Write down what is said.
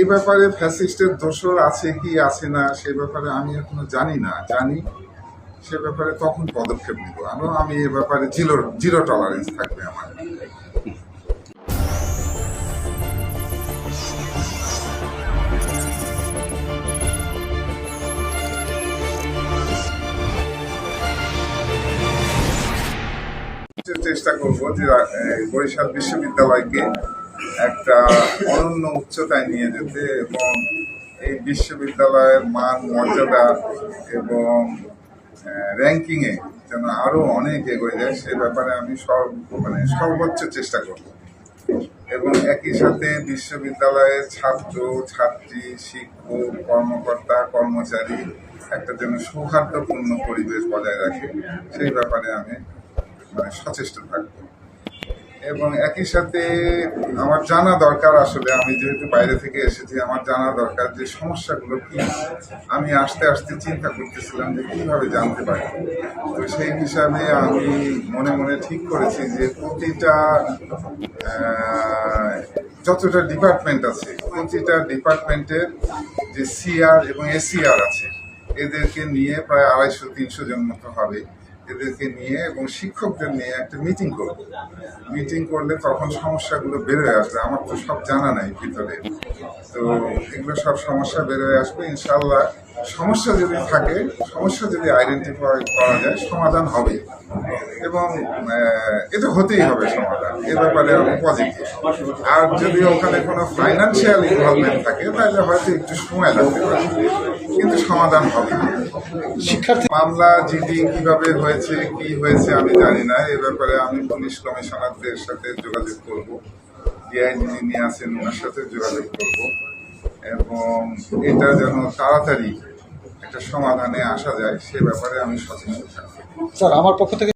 এই ব্যাপারে ফ্যাসিস্টের দোষর আছে কি, আছে না, সে ব্যাপারে আমি এখনও জানি না। জানি সে ব্যাপারে তখন পদক্ষেপ নিব? এবং আমি এ ব্যাপারে জিরো জিরো টলারেন্স থাকবে আমার। চেষ্টা করব যে বরিশাল বিশ্ববিদ্যালয়কে একটা অনন্য উচ্চতায় নিয়ে যেতে এবং এই বিশ্ববিদ্যালয়ের মান, মর্যাদা এবং র্যাঙ্কিংয়ে যেন আরও অনেক এগিয়ে যায়, সে ব্যাপারে আমি সব মানে সর্বোচ্চ চেষ্টা করব। এবং একই সাথে বিশ্ববিদ্যালয়ের ছাত্র, ছাত্রী, শিক্ষক, কর্মকর্তা, কর্মচারী একটা যেন সৌহার্দ্যপূর্ণ পরিবেশ বজায় রাখে, সেই ব্যাপারে আমি মানে সচেষ্ট থাকব। এবং একই সাথে আমার জানা দরকার আসলে, আমি যেহেতু বাইরে থেকে এসেছি, আমার জানা দরকার যে সমস্যাগুলো কি। আমি আস্তে আস্তে চিন্তা করতেছিলাম যে কীভাবে জানতে পারি। তো সেই হিসাবে আমি মনে মনে ঠিক করেছি যে প্রতিটা যতটা ডিপার্টমেন্ট আছে, প্রতিটা ডিপার্টমেন্টের যে সিআর এবং এসিআর আছে, এদেরকে নিয়ে প্রায় আড়াইশো তিনশো জন মতো হবে। এদেরকে নিয়ে এবং শিক্ষকদের নিয়ে একটা মিটিং করব। মিটিং করলে তখন সমস্যাগুলো বেরোয় আসবে। আমার তো সব জানা নাই ভিতরে। তো এগুলো সব সমস্যা বেরোয় আসবে ইনশাল্লাহ সমস্যা যদি থাকে সমস্যা যদি আইডেন্টিফাই করা যায় সমাধান হবে। এবং এটা হতেই হবে সমাধান। এ ব্যাপারে আমি পজিটিভ আর যদি ওখানে কোনো ফাইন্যান্সিয়াল ইনভলভমেন্ট থাকে তাহলে হয়তো একটু সময় লাগতে পারে। কিন্তু সমাধান হবে শিক্ষার্থী মামলা জিডি কীভাবে হয়েছে কি হয়েছে আমি জানি না। এ ব্যাপারে আমি পুলিশ কমিশনারদের সাথে যোগাযোগ করব। ডিআইজি যিনি আছেন ওনার সাথে যোগাযোগ করব। এবং এটা যেন তাড়াতাড়ি একটা সমাধানে আসা যায় সে ব্যাপারে আমি সচেতন থাকব স্যার আমার পক্ষ থেকে